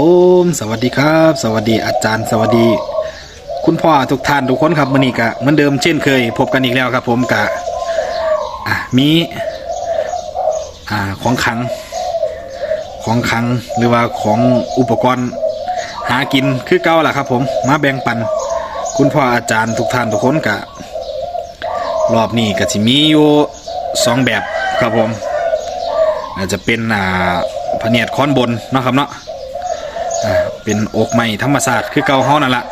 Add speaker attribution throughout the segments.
Speaker 1: ผมสวัสดีครับ สวัสดีอาจารย์สวัสดี คุณพ่อทุกท่านทุกคนครับวันนี้กะเหมือนเดิมเช่นเคย พบกันอีกแล้วครับ ผมกะมีอของขัง ของขังหรือว่าของอุปกรณ์ หากินคือเก่าแหละครับ ผมมาแบ่งปัน คุณพ่ออาจารย์ทุกท่านทุกคนกะ รอบนี้ก็จะมีอยู่สองแบบครับผมอาจจะเป็นอ่าพเนียดค้อนบนนะครับเนาะ เป็นอกไม้ธรรมศาสตร์คือเก่าเฮานั่นละ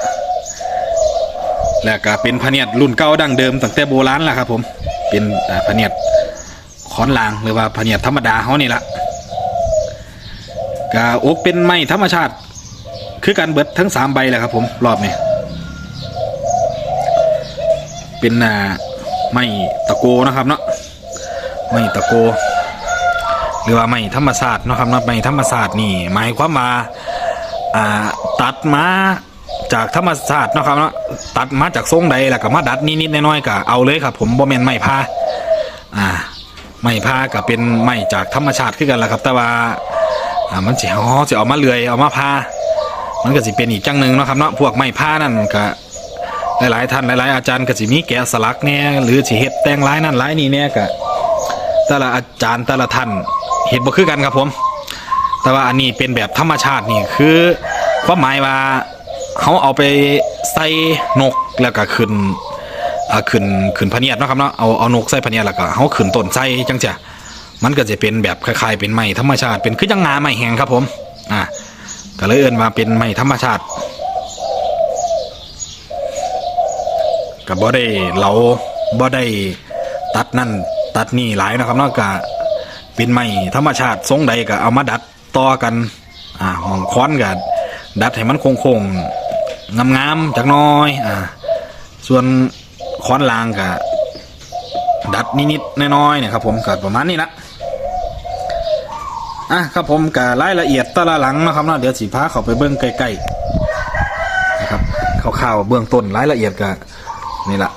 Speaker 1: แล้วก็เป็นพเนียดรุ่นเก่าดั้งเดิมตั้งแต่โบราณแหละครับ ผมเป็นพเนียดคอนลางหรือว่าพเนียดธรรมดาเฮานี่ละก็อกเป็นไม้ธรรมชาติ คือการเบิดทั้งสามใบแหละครับ ผมรอบนี้เป็นอ่าไม้ตะโกนะครับเนาะไม้ตะโก หรือว่าไม้ธรรมศาสตร์นะครับเนาะไม้ธรรมศาสตร์นี่หมายความว่า อ่าตัดมาจากธรรมศาสตร์นะครับเนาะตัดมาจากทรงใดแล้วก็มาดัดนิดๆน้อยๆก็เอาเลยครับ ผมบ่แมนไม้ผ้าอ่าไม้ผ้าก็เป็นไม้จากธรรมชาติคือกันแหละครับ แต่ว่าอ่ามันสิอ๋อสิเอามาเลื่อยเอามาผ้ามันก็สิเป็นอีกจังหนึ่งนะครับเนาะพวกไม้ผ้านั่นก็หลายๆท่านหลายๆอาจารย์ก็สิมีแกะสลักเนี่ยหรือสิเฮ็ดแต่งลายนั่นลายนี้เนี่ยก็แต่ละอาจารย์แต่ละท่านเฮ็ดบ่คือกันครับผม แต่ว่าอันนี้เป็นแบบธรรมชาตินี่คือความหมายว่าเขาเอาไปใส่นกแล้วก็ขึ้นขึ้นขึ้นพเนียดนะครับเนาะเอาเอานกใส่พเนียดแล้วก็เขาขึ้นต้นใส่จังจ้ะมันก็จะเป็นแบบคล้ายๆเป็นไม้ธรรมชาติเป็นคือจังงาไม้แห้งครับผมอ่าก็เลยเอินว่าเป็นไม้ธรรมชาติก็บ่ได้เราบ่ได้ตัดนั่นตัดนี่หลายนะครับเนอกจากเป็นไม้ธรรมชาติทรงใดก็เอามาดัด ต่อกัน อ่าหมองค้อนก็ดัดให้มันโค้งๆงามๆจักน้อยอ่าส่วนค้อนลางก็ดัดนิดๆน้อยๆเนี่ยครับผมก็ประมาณนี้ละอะครับผมก็รายละเอียดแตละหลังนะครับเนาะเดี๋ยวสิพาเขาไปเบิ่งใกล้ๆนะครับคร่าวๆเบื้องต้นรายละเอียดก็นี่แหละ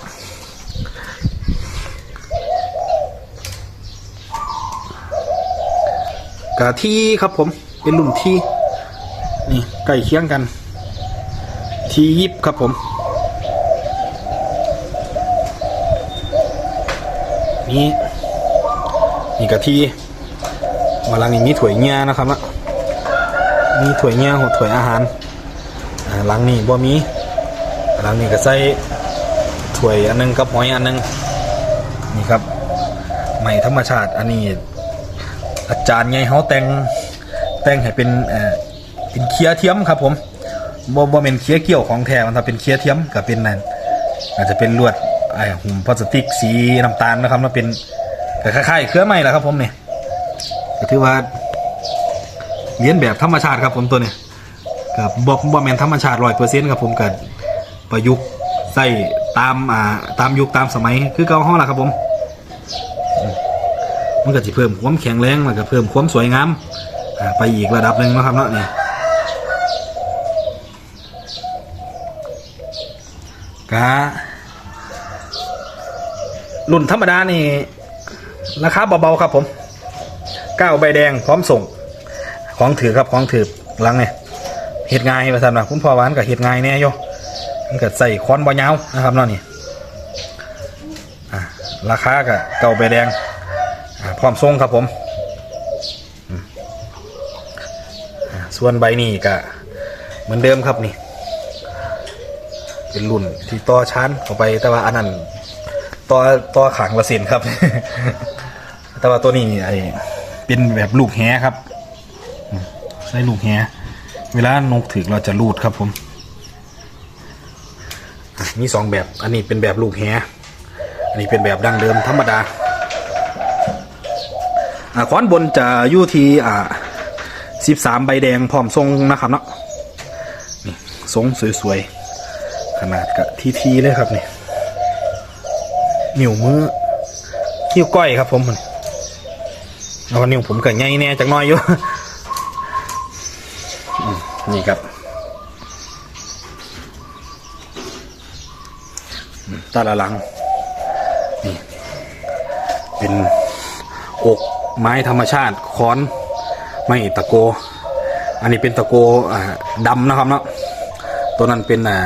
Speaker 1: กะที่ครับผมเป็นรุ่นที่นี่ใกล้เคียงกัน ทียิบครับผมนี่นี่กะที่มาลังนี้มีถ้วยเงี้ยนะครับละมีถ้วยเงี้ยหดถ้วยอาหารหลังนี้บ่มีหลังนี้ก็ใส่ถ้วยอันหนึงกับหอยอันหนึงนี่ครับใหม่ธรรมชาติอันนี้ อาจารย์ไงเขาแต่งแต่งให้เป็นเอ่อเป็นเคี้ยเทียมครับ ผมบ่บ่เป็นเคี้ยเกี่ยวของแท้มันถ้าเป็นเคี้ยเทียมก็เป็นนั่นอาจจะเป็นลวดไอ้หุ่มพลาสติกสีน้ำตาลนะครับมันเป็นคล้ายๆเครือไม้แหละครับ ผมเนี่ยก็ถือว่าเลียนแบบธรรมชาติครับผมตัวเนี่ยกับบ่บ่แม่นธรรมชาติร้อยเปอร์เซ็นต์ครับผมกับประยุกต์ใส่ตามอ่าตามยุคตามสมัยคือเก่าห้องละครับผม มันก็จะเพิ่มความแข็งแรงมันก็เพิ่มความสวยงามไปอีกระดับหนึ่งนะครับเนาะนี่กะรุ่นธรรมดานี่ราคาเบาๆครับผมก้าใบแดงพร้อมส่ง ของถือครับของถือหลังเนี่ยเฮ็ดง่ายประทานนะคุณพ่อหวานกับเฮ็ดง่ายแน่โยมันก็ใส่ค้อนบอยาวนะครับเนาะนี่ราคาก็เก่าใบแดง อ่ามทรงครับผม ส่วนใบนี้ก็เหมือนเดิมครับนี่ เป็นรุ่นที่ต่อชั้นเข้าไปแต่ว่าอันนั้นต่อต่อขังละเซนครับ แต่ว่าตัวนี้ไอเป็นแบบลูกแฮครับใช้ลูกแฮเวลานกถึกเราจะรูดครับผมอะมีสองแบบ อันนี้เป็นแบบลูกแฮอันนี้เป็นแบบดั้งเดิมธรรมดา อ่าขวานบนจะอยู่ที่อ่าสิบสามใบแดงพร้อมทรงนะครับเนาะนี่ทรงสวยๆ ขนาดกะทีทีๆเลยครับนี่นิ้วมือนิ้วก้อยครับผมมันเอานิ้วผมก็ใหญ่แน่จักน้อยอยู่นี่ครับตาละหลังนี่เป็นอก ไม้ธรรมชาติค้อนไม้ตะโก อันนี้เป็นตะโกอ่าดำนะครับเนาะตัวนั้นเป็นอ่า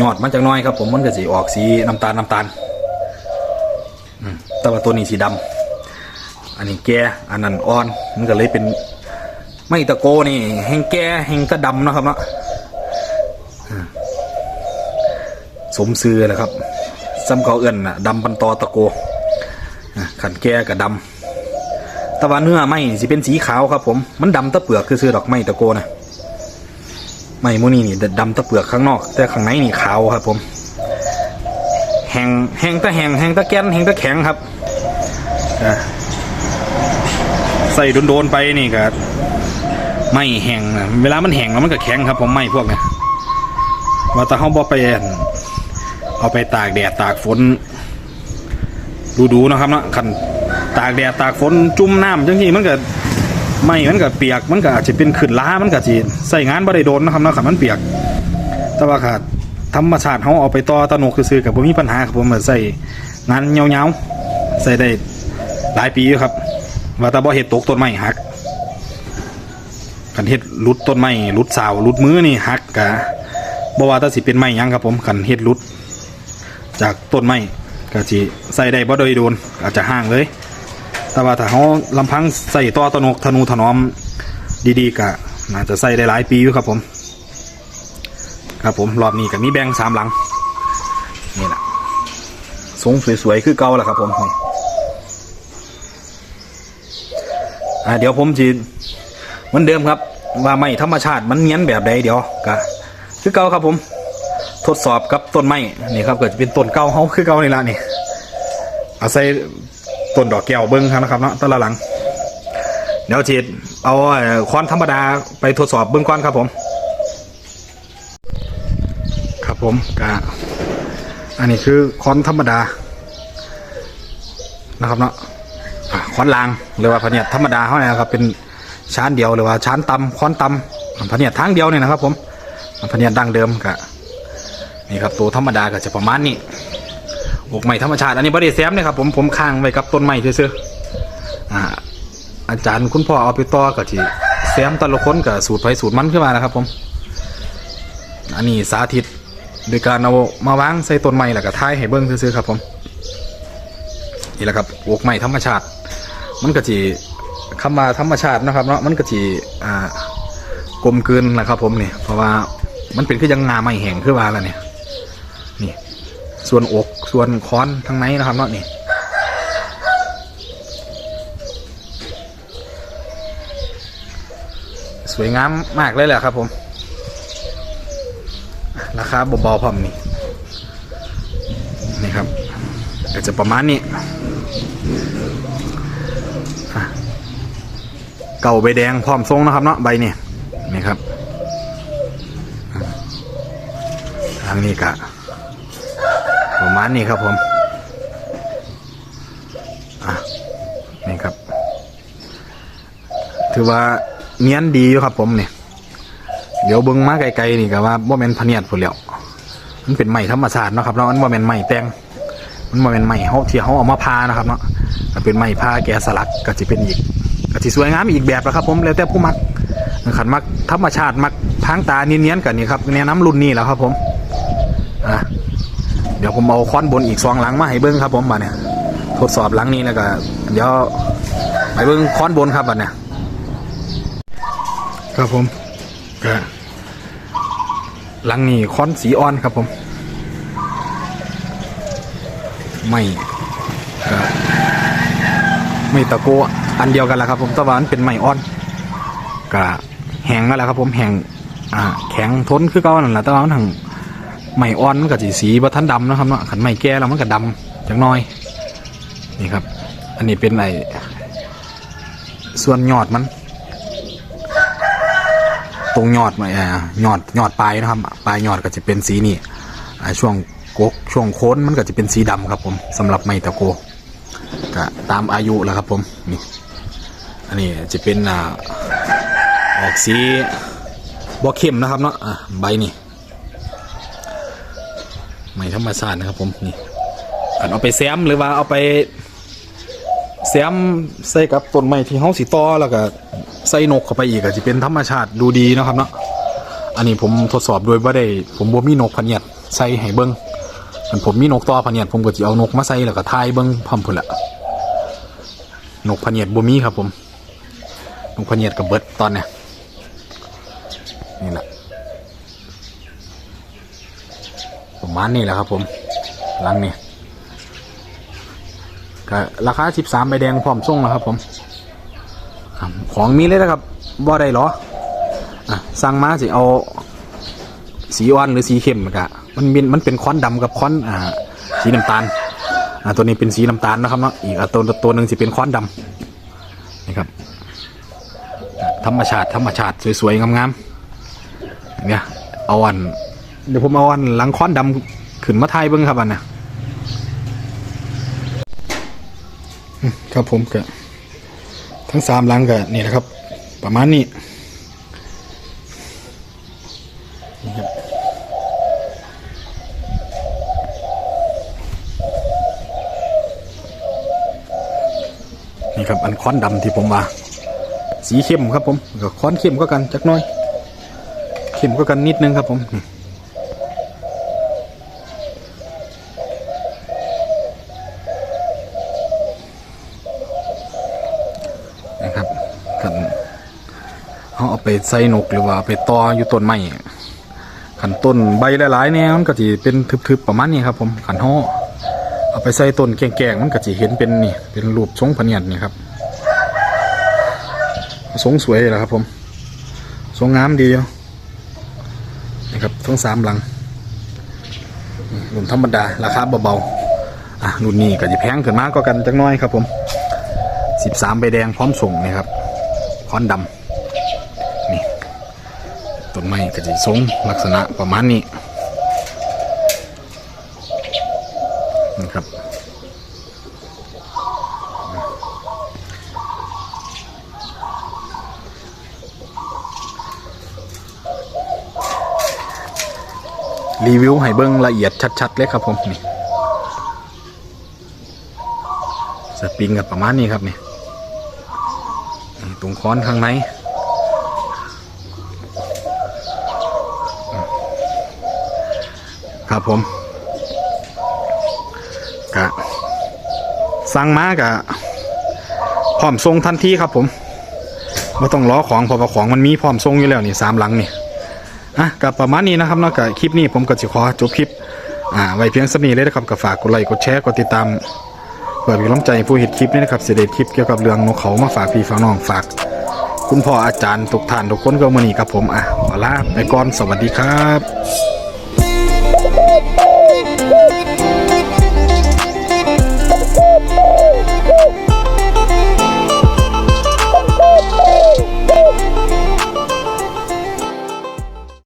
Speaker 1: ยอดมันจากน้อยครับ ผมมันก็สีออกสีน้ำตาลน้ำตาลแต่ว่าตัวนี้สีดำอันนี้แก่อันนั้นอ่อนมันก็เลยเป็นไม่ตะโกนี่แห้งแก่แห้งตะดำนะครับเนาะสมซื้อแหละครับซ้ำเขาเอื่นนะดำปันตอตะโกขันแก่กับดำ แต่ว่าเนื้อไม้นี่สิเป็นสีขาวครับ ผม มันดำตะเปลือกคือซื้อดอกไม้ตะโกนะไม้มูนี่นี่ดำตะเปลือกข้างนอก แต่ข้างในนี่ขาวครับ ผม แห้งแห้งตะแห้งแห้งตะแกนแห้งตะแข็งครับใส่โดนๆไปนี่ก็ไม่แห้งนะเวลามันแห้งแล้วมันก็แข็งครับ ผมไม้พวกเนี้ยว่าแต่เขาบอไปเอาไปตากแดดตากฝนดูๆนะครับเนาะคัน ตากแดดตากฝนจุ่มน้ำจังที่มันก็ไม่มันก็เปียกมันก็อาจจะเป็นขึ้นล้ามันก็สิใส่งานบ่ได้โดนนะครับเนาะคันมันเปียก แต่ว่าค่ะธรรมชาติเขาเอาไปต่อตะโนกซื่อกับบ่มีปัญหาครับผมใส่งานยาๆใส่ได้หลายปีครับ ว่าแต่บ่เฮ็ดตกต้นไม้หักคันเฮ็ดลุดต้นไม้หลุดสาวหลุดมือนี่หักกะบ่ว่าแต่สิเป็นไม้ยังครับผมคันเฮ็ดลุด จากต้นไม้ก็สิใส่ได้บ่โดยโดนอาจจะห่างเลย แต่ว่าถ้าเขาลำพังใส่ต่อตนกธนูถนอมดีๆก็น่าจะใส่ได้หลายปีอยู่ครับผม ครับผมรอบนี้ก็มีแบงสามหลังนี่แหละทรงสวยๆคือเก่าแหละครับผมอ่าเดี๋ยวผมจีเหมือนเดิมครับ ว่าไม่ธรรมชาติมันเงี้ยนแบบใดเดี๋ยวก็คือเก่าครับผม ทดสอบกับต้นไม้นี่ครับก็จะเป็นต้นเก่าเขาคือเก่านี่ละนี่เอาใส่ ต้นดอกแก้วเบิ้งครับนะครับเนาะต้นละหลัง เดี๋ยวจีเอาค้อนธรรมดาไปทดสอบเบื้องก้อนครับผม ครับผมกะอันนี้คือค้อนธรรมดา นะครับเนาะค้อนลางหรือว่าพเนียดธรรมดาเขาเนี่ยครับเป็นชานเดียวหรือว่าชานตำค้อนตำพเนียดทางเดียวเนี่ยนะครับ ผมพเนียดดั้งเดิมกะนี่ครับตัวธรรมดาก็จะประมาณนี้ อกใหม่ธรรมชาติ อันนี้บริเซมเนี่ยครับผมผมค้างไว้กับต้นไม้ซื่อๆอ่าอาจารย์คุณพ่อเอาไปต่อกับที่แซมแต่ละคนกับสูตรไฟสูตรมันขึ้นมานะครับ ผม อันนี้สาธิตโดยการเอามาวางใส่ต้นไม้แล้วก็ท้ายให้เบิ้งซื่อๆครับ ผมนี่แหละครับอกไม้ธรรมชาติ มันก็จีคำว่าธรรมชาตินะครับเนาะมันก็จีอ่ากลมกลืนแหละครับ ผมนี่เพราะว่ามันเป็นคือยังงาไม่แห้งขึ้นมาแล้วเนี่ยนี่ ส่วนอกส่วนค้อนทั้งในนะครับเนาะนี่สวยงามมากเลยแหละครับผม ราคาเบาๆพร้อมนี่นี่ครับก็จะประมาณนี้เก่าใบแดงพร้อมทรงนะครับเนาะใบนี่นี่ครับทางนี้กะ ประมาณนี้ครับผมอะนี่ครับ ถือว่าเนียนดีอยู่ครับผมเนี่ยเดี๋ยวเบิ้งมาไกลๆนี่ก็ว่าบ่แม่นพเนียดพุ่นแล้วมันเป็นไม้ธรรมชาติเนาะครับเนาะมันบ่แม่นไม้แต่งมันบ่แม่นไม้เฮาที่เฮาเอามาพานะครับเนาะก็เป็นไม้พาแกะสลักก็สิเป็นอีกก็สิสวยงามอีกแบบละครับ ผมแล้วแต่ผู้มักขันมักธรรมชาติมักทางตาเนียนๆกันนี่ครับแนะน้ำรุ่นนี้แล้วครับผมอะ เดี๋ยวผมเอาค้อนบนอีกสองหลังมาให้เบิ้งครับผมบัดเนี่ยทดสอบหลังนี้แล้วก็เดี๋ยวไปเบิ้งค้อนบนครับบัดเนี่ยครับผมก็หลังนี้ค้อนสีอ่อนครับผม ไม่ก็ไม่ตะโกอันเดียวกันแหละครับ ผมแตะวันเป็นไม้อ่อนก็แห้งนั่นแหละครับ ผมแห้งอ่าแข็งทนคือเก่านั่นแหละแต่ว่ามันทา ไม้อ่อนมันก็สีสีบะทันดำนะครับเนาะขันไม้แก่แล้วมันก็ดำจังน้อย นี่ครับ อันนี้เป็นไอส่วนยอดมัน ตรงยอดมาอ่ายอดยอดปลายนะครับปลายยอดก็จะเป็นสีนี่ช่วงกกช่วงโค้นมันก็จะเป็นสีดำครับผมสำหรับไม้ตะโกก็ตามอายุแล้วครับผมนี่อันนี้จะเป็นอ่าออกสีบอเข้มนะครับเนาะใบนี่ ไม้ธรรมชาตินะครับผมนี่อันเอาไปแซมหรือว่าเอาไปแซมใส่กับต้นไม้ที่เฮาสิต่อแล้วก็ใส่นกเข้าไปอีกก็สิเป็นธรรมชาติดูดีนะครับเนาะอันนี้ผมทดสอบโดยบ่าได้ ผมบ่มีนกพะเนียดใส่ให้เบิ่งคันผมมีนกต่อพะเนียดผมก็สิเอานกมาใส่แล้วก็ทายเบิ่งพร้อมพุ่นละนกพะเนียดบ่มีครับผมนกพะเนียดกับเบิดตอนเนี้ยนี่แหละ ประมาณนี้แหละครับ ผมหลังนี้ก็ราคาสิบสามใบแดงพร้อมส่งแล้วครับ ผมของมีเลยนะครับบ่ได้หรออะสั่งมาสิเอาสีอ่อนหรือสีเข้มกะมันเป็นมันเป็นค้อนดำกับค้อนอ่าสีน้ำตาลอ่าตัวนี้เป็นสีน้ำตาลนะครับเนาะอีกตัวตัวหนึ่งสิเป็นค้อนดำนี่ครับธรรมชาติธรรมชาติสวยๆงามๆเนี่ยเอาอัน เดี๋ยวผมเอาอันหลังค้อนดำขึ้นมาไทยเบิ้งครับอันนะครับผมก็ทั้งสามหลังก็นี่นะครับ ประมาณนี้นี่ครับอันค้อนดำที่ผมว่าสีเข้มครับผมก็ค้อนเข้มก็กันจักน้อย เข้มก็กันนิดนึงครับผมนี่นะครับขันเขาเอา ไปใส่นกหรือว่าไปต่ออยู่ต้นไม้ขันต้นใบหลายๆเนี่ยมันก็จะเป็นทึบๆประมาณนี้ครับผมขันห่อเอาไปใส่ต้นแก่งๆมันก็จะเห็นเป็นนี่เป็นรูปทรงพเนียดนี่ครับทรงสวยแหละครับผมทรงงามดีนะครับทั้งสามหลังรุ่นธรรมดาราคาเบาๆอะรุ่นนี้ก็จะแพงขึ้นมากก็กันจักหน้อยครับผมสิบสามใบแดงพร้อมส่งนะครับค้อนดำ ต้นไม้ก็จะทรงลักษณะประมาณนี้นะครับรีวิวให้เบิ้งละเอียดชัด ๆ เลยครับผมนี่สปริงกับประมาณนี้ครับนี่นี่ตรงค้อนข้างใน ครับผมกะสั่งมากะพร้อมส่งทันทีครับผมไม่ต้องรอของเพราะว่าของมันมีพร้อมส่งอยู่แล้วนี่สามหลังนี่อะกับประมาณนี้นะครับนอกจากคลิปนี้ผมก็จะขอจบคลิปอ่าไว้เพียงสนี้เลยนะครับก็ฝากกดไลค์กดแชร์กดติดตามเพื่อเป็นกำลังใจผู้เห็นคลิปนี้นะครับเสด็จคลิปเกี่ยวกับเรื่องนกเขามาฝากพี่ฝากน้องฝาก คุณพ่ออาจารย์ทุกท่านทุกคนก็มานี่กับผมอะขอลาไปก่อนสวัสดีครับ Thank you.